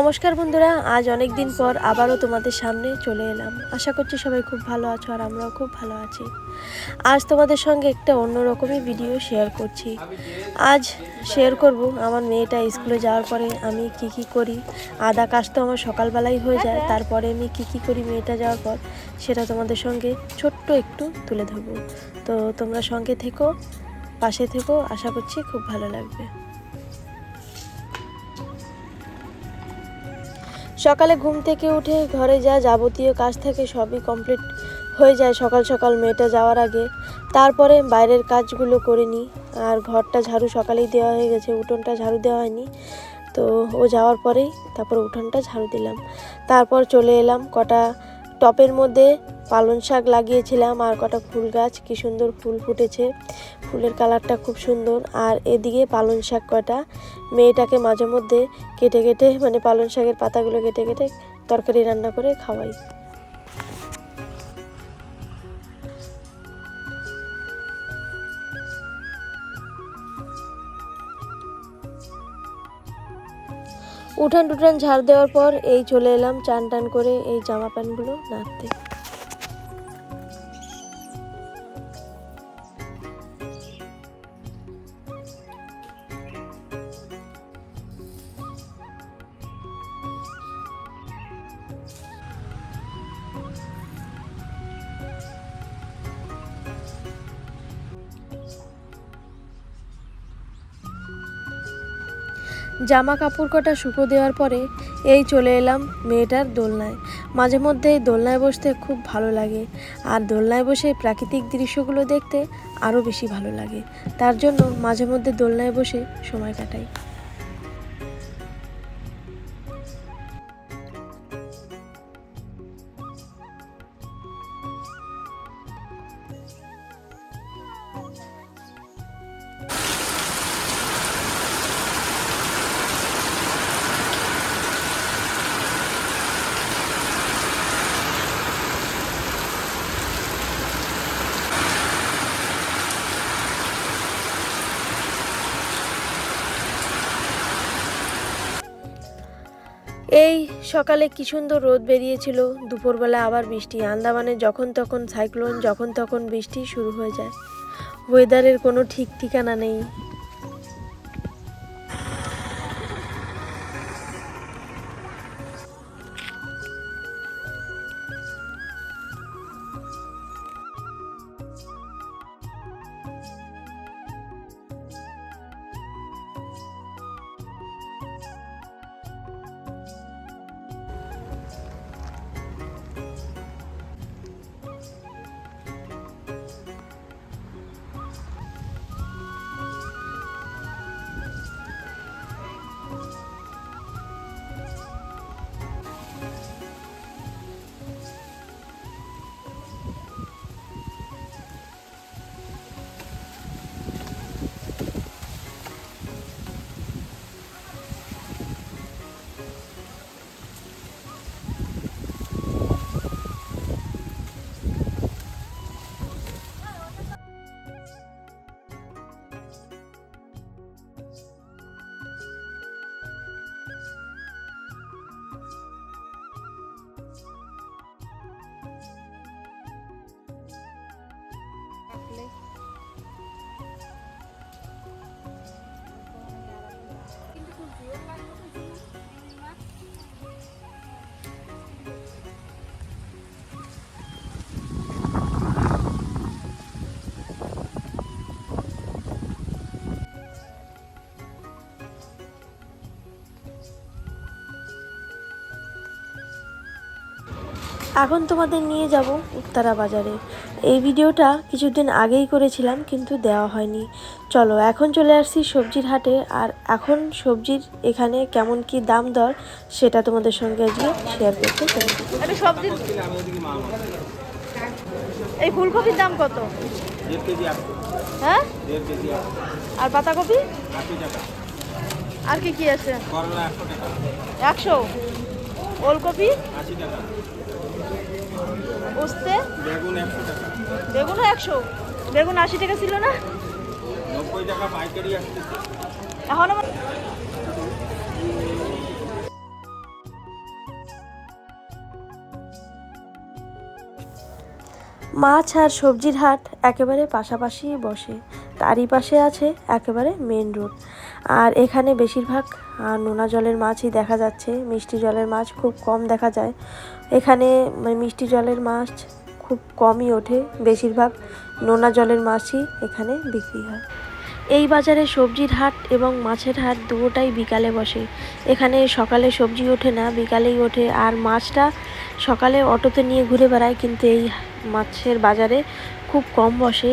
নমস্কার বন্ধুরা, আজ অনেক দিন পর আবারও তোমাদের সামনে চলে এলাম। আশা করছি সবাই খুব ভালো আছো আর আমরাও খুব ভালো আছি। আজ তোমাদের সঙ্গে একটা অন্যরকমই ভিডিও শেয়ার করছি। আজ শেয়ার করব আমার মেয়েটা স্কুলে যাওয়ার পরে আমি কি কি করি, আদা কাজ তো আমার সকালবেলাই হয়ে যায়, তারপরে আমি কি কি করি মেয়েটা যাওয়ার পর, সেটা তোমাদের সঙ্গে ছোট্ট একটু তুলে ধরবো। তো তোমরা সঙ্গে থেকো, পাশে থেকো, আশা করছি খুব ভালো লাগবে। সকালে ঘুম থেকে উঠে ঘরে যা যাবতীয় কাজ থাকে সবই কমপ্লিট হয়ে যায় সকাল সকাল মেয়েটা যাওয়ার আগে। তারপরে বাইরের কাজগুলো করে নিই। আর ঘরটা ঝাড়ু সকালেই দেওয়া হয়ে গেছে, উঠোনটা ঝাড়ু দেওয়া হয়নি। তো ও যাওয়ার পরেই তারপর উঠোনটা ঝাড়ু দিলাম। তারপর চলে এলাম কটা টপের মধ্যে পালং শাক লাগিয়েছিলাম আর কটা ফুল গাছ। কি সুন্দর ফুল ফুটেছে। ফুলের কালারটা খুব সুন্দর। আর এদিকে পালং শাক কটা মেয়েটাকে মাঝে মধ্যে কেটে কেটে মানে পালং শাকের পাতাগুলো কেটে কেটে তরকারি রান্না করে খাওয়াই। উঠান টুঠান ঝাড় দেওয়ার পর এই চলে এলাম চান টান করে এই জামা প্যান্টগুলো নাড়তে। জামা কাপড় কটা শুকো দেওয়ার পরে এই চলে এলাম মেয়েটার দোলনায়। মাঝে মধ্যে এই দোলনায় বসতে খুব ভালো লাগে। আর দোলনায় বসে প্রাকৃতিক দৃশ্যগুলো দেখতে আরও বেশি ভালো লাগে। তার জন্য মাঝে মধ্যে দোলনায় বসে সময় কাটাই। সকালে কি সুন্দর রোদ বেরিয়েছিল। দুপুরবেলা আবার বৃষ্টি। আন্দামানে যখন তখন সাইক্লোন, যখন তখন বৃষ্টি শুরু হয়ে যায়। ওয়েদারের কোনো ঠিক ঠিকানা নেই। এখন তোমাদের নিয়ে যাব উত্তরা বাজারে। এই ভিডিওটা কিছুদিন আগেই করেছিলাম কিন্তু দেওয়া হয়নি। চলো এখন চলে আসছি সবজির হাটে আর এখন সবজির এখানে কেমন কি দাম দর সেটা তোমাদের সঙ্গে আজকে শেয়ার করতে এই ফুলকপির দাম কত? হ্যাঁ? আর পাতাকপি আর কি কি আছে? করলা একশো টাকা। একশো? ওলকপি? আশি টাকা। পোস্তে বেগুন একশো বেগুন আশি টাকা ছিল না? এখন মাছ আর সবজির হাট একেবারে পাশাপাশি বসে। তারই পাশে আছে একেবারে মেন রোড আর এখানে বেশিরভাগ নোনা জলের মাছই দেখা যাচ্ছে। মিষ্টি জলের মাছ খুব কম দেখা যায়। এখানে মানে মিষ্টি জলের মাছ খুব কমই ওঠে। বেশিরভাগ নোনা জলের মাছই এখানে বিক্রি হয়। এই বাজারে সবজির হাট এবং মাছের হাট দুটোটাই বিকালে বসে। এখানে সকালে সবজি ওঠে না, বিকালেই ওঠে। আর মাছটা সকালে অটোতে নিয়ে ঘুরে বেড়ায়, কিন্তু এই মাছের বাজারে খুব কম বসে।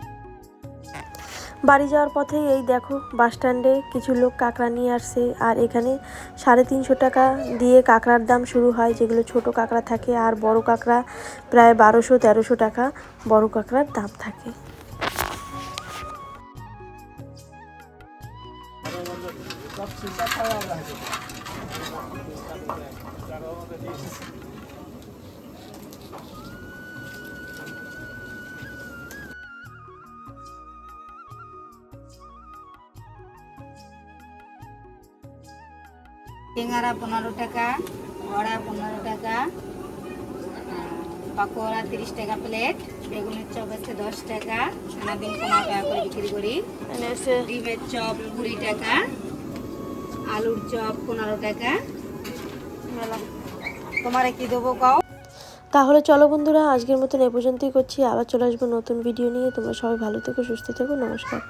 বাড়ি যাওয়ার পথে এই দেখো বাস স্ট্যান্ডে কিছু লোক কাঁকড়া নিয়ে আসছে। আর এখানে সাড়ে তিনশো টাকা দিয়ে কাঁকড়ার দাম শুরু হয়, যেগুলো ছোট কাঁকড়া থাকে আর বড় কাঁকড়া প্রায় বারোশো, তেরোশো টাকা বড় কাঁকড়ার দাম থাকে। সিঙ্গারা পনেরো টাকা বড়া পনেরো টাকা পাকোড়া তিরিশ টাকা প্লেট বেগুনের চপ আছে দশ টাকা সারাদিন পনেরো টাকা করে বিক্রি করি। ডিমের চপ কুড়ি টাকা আলুর চপ পনেরো টাকা। তোমারে কি দেবো কও? তাহলে চলো বন্ধুরা আজকের মতন এ পর্যন্তই করছি। আবার চলে আসব নতুন ভিডিও নিয়ে। তোমরা সবাই ভালো থেকো সুস্থ থেকো নমস্কার।